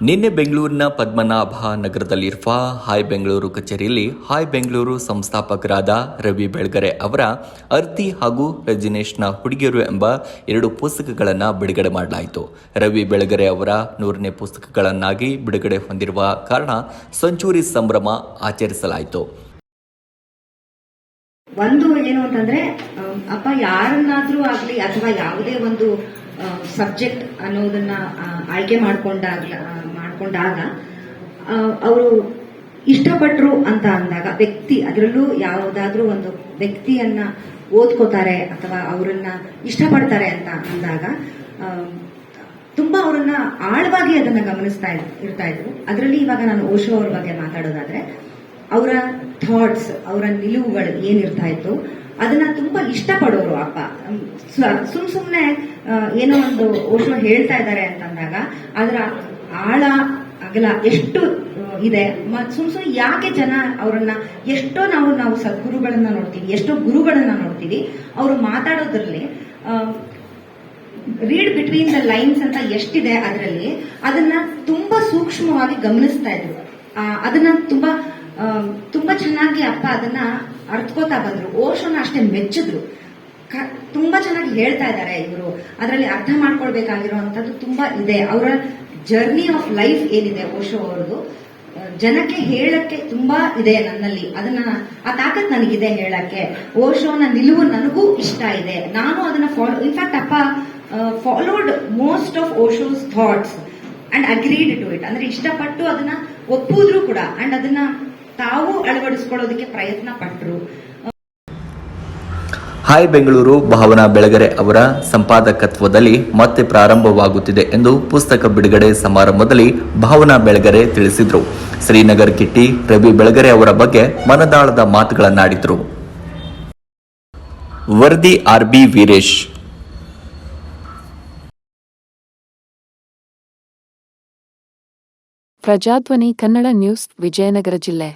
ನಿನ್ನೆ ಬೆಂಗಳೂರಿನ ಪದ್ಮನಾಭ ನಗರದಲ್ಲಿರುವ ಹಾಯ್ ಬೆಂಗಳೂರು ಕಚೇರಿಯಲ್ಲಿ ಹಾಯ್ ಬೆಂಗಳೂರು ಸಂಸ್ಥಾಪಕರಾದ ರವಿ ಬೆಳಗರೆ ಅವರ ಅರ್ತಿ ಹಾಗೂ ರಜನೀಶ್ನ ಹುಡುಗಿಯರು ಎಂಬ ಎರಡು ಪುಸ್ತಕಗಳನ್ನು ಬಿಡುಗಡೆ ಮಾಡಲಾಯಿತು. ರವಿ ಬೆಳಗರೆ ಅವರ ನೂರನೇ ಪುಸ್ತಕಗಳನ್ನಾಗಿ ಬಿಡುಗಡೆ ಹೊಂದಿರುವ ಕಾರಣ ಸಂಚೂರಿ ಸಂಭ್ರಮ ಆಚರಿಸಲಾಯಿತು. ಒಂದು ಏನು ಅಂತಂದ್ರೆ ಅಪ್ಪ ಯಾರನ್ನಾದ್ರೂ ಆಗ್ಲಿ ಅಥವಾ ಯಾವುದೇ ಒಂದು ಸಬ್ಜೆಕ್ಟ್ ಅನ್ನೋದನ್ನ ಆಯ್ಕೆ ಮಾಡ್ಕೊಂಡಾಗ ಮಾಡ್ಕೊಂಡಾಗ ಅವರು ಇಷ್ಟಪಟ್ರು ಅಂತ ಅಂದಾಗ, ವ್ಯಕ್ತಿ, ಅದರಲ್ಲೂ ಯಾವುದಾದ್ರೂ ಒಂದು ವ್ಯಕ್ತಿಯನ್ನ ಓದ್ಕೋತಾರೆ ಅಥವಾ ಅವರನ್ನ ಇಷ್ಟಪಡ್ತಾರೆ ಅಂತ ಅಂದಾಗ ತುಂಬಾ ಅವರನ್ನ ಆಳವಾಗಿ ಅದನ್ನ ಗಮನಿಸ್ತಾ ಇರ್ತಾ ಇದ್ರು ಅದರಲ್ಲಿ ಇವಾಗ ನಾನು ಓಶೋ ಅವ್ರ ಬಗ್ಗೆ ಮಾತಾಡೋದಾದ್ರೆ ಅವರ ಥಾಟ್ಸ್ ಅವರ ನಿಲುವುಗಳು ಏನಿರ್ತಾ ಇತ್ತು, ಅದನ್ನ ತುಂಬಾ ಇಷ್ಟಪಡೋರು ಅಪ್ಪ. ಸುಮ್ ಸುಮ್ನೆ ಏನೋ ಒಂದು ಓಶೋ ಹೇಳ್ತಾ ಇದ್ದಾರೆ ಅಂತಂದಾಗ, ಅದರ ಆಳ, ಅಗಲ ಎಷ್ಟು ಇದೆ ಸುಮ್ ಸುಮ್ ಯಾಕೆ ಜನ ಅವರನ್ನ ಎಷ್ಟೋ ನಾವು ನಾವು ಸದ್ಗುರುಗಳನ್ನ ನೋಡ್ತೀವಿ, ಎಷ್ಟೋ ಗುರುಗಳನ್ನ ನೋಡ್ತೀವಿ, ಅವರು ಮಾತಾಡೋದ್ರಲ್ಲಿ ರೀಡ್ ಬಿಟ್ವೀನ್ ದ ಲೈನ್ಸ್ ಅಂತ ಎಷ್ಟಿದೆ ಅದರಲ್ಲಿ, ಅದನ್ನ ತುಂಬಾ ಸೂಕ್ಷ್ಮವಾಗಿ ಗಮನಿಸ್ತಾ ಇದ್ರು. ಅದನ್ನ ತುಂಬಾ ತುಂಬಾ ಚೆನ್ನಾಗಿ ಅಪ್ಪ ಅದನ್ನ ಅರ್ಥಕೋತಾ ಬಂದ್ರು. ಓಶೋನ ಅಷ್ಟೇ ಮೆಚ್ಚಿದ್ರು. ತುಂಬಾ ಚೆನ್ನಾಗಿ ಹೇಳ್ತಾ ಇದ್ದಾರೆ ಇವರು. ಅದರಲ್ಲಿ ಅರ್ಥ ಮಾಡ್ಕೊಳ್ಬೇಕಾಗಿರುವಂತದ್ದು ತುಂಬಾ ಇದೆ. ಅವರ ಜರ್ನಿ ಆಫ್ ಲೈಫ್ ಏನಿದೆ ಓಶೋ ಅವ್ರದ್ದು? ಜನಕ್ಕೆ ಹೇಳಕ್ಕೆ ತುಂಬಾ ಇದೆ ನನ್ನಲ್ಲಿ. ಅದನ್ನ, ಆ ತಾಕತ್ ನನಗಿದೆ ಹೇಳಕ್ಕೆ. ಓಶೋನ ನಿಲುವು ನನಗೂ ಇಷ್ಟ ಇದೆ. ನಾನು ಅದನ್ನ ಫಾಲೋ ಇನ್ಫ್ಯಾಕ್ಟ್ ಅಪ್ಪ followed most of Osho's thoughts and agreed to it ಅಂದ್ರೆ ಇಷ್ಟಪಟ್ಟು ಅದನ್ನ ಒಪ್ಪುದ್ರು ಕೂಡ. ಅಂಡ್ ಅದನ್ನ ತಾವು ಅಳವಡಿಸ್ಕೊಳ್ಳೋದಕ್ಕೆ ಪ್ರಯತ್ನ ಪಟ್ಟರು ಹಾಯ್ ಬೆಂಗಳೂರು ಭಾವನಾ ಬೆಳಗರೆ ಅವರ ಸಂಪಾದಕತ್ವದಲ್ಲಿ ಮತ್ತೆ ಪ್ರಾರಂಭವಾಗುತ್ತಿದೆ ಎಂದು ಪುಸ್ತಕ ಬಿಡುಗಡೆ ಸಮಾರಂಭದಲ್ಲಿ ಭಾವನಾ ಬೆಳಗರೆ ತಿಳಿಸಿದರು. ಶ್ರೀನಗರ್ ಕಿಟ್ಟಿ ರವಿ ಬೆಳಗರೆ ಅವರ ಬಗ್ಗೆ ಮನದಾಳದ ಮಾತುಗಳನ್ನಾಡಿದರು. ವರದಿ ಆರ್ಬಿ ವೀರೇಶ್. ಪ್ರಜಾಧ್ವನಿ ಕನ್ನಡ ನ್ಯೂಸ್ ವಿಜಯನಗರ ಜಿಲ್ಲೆ.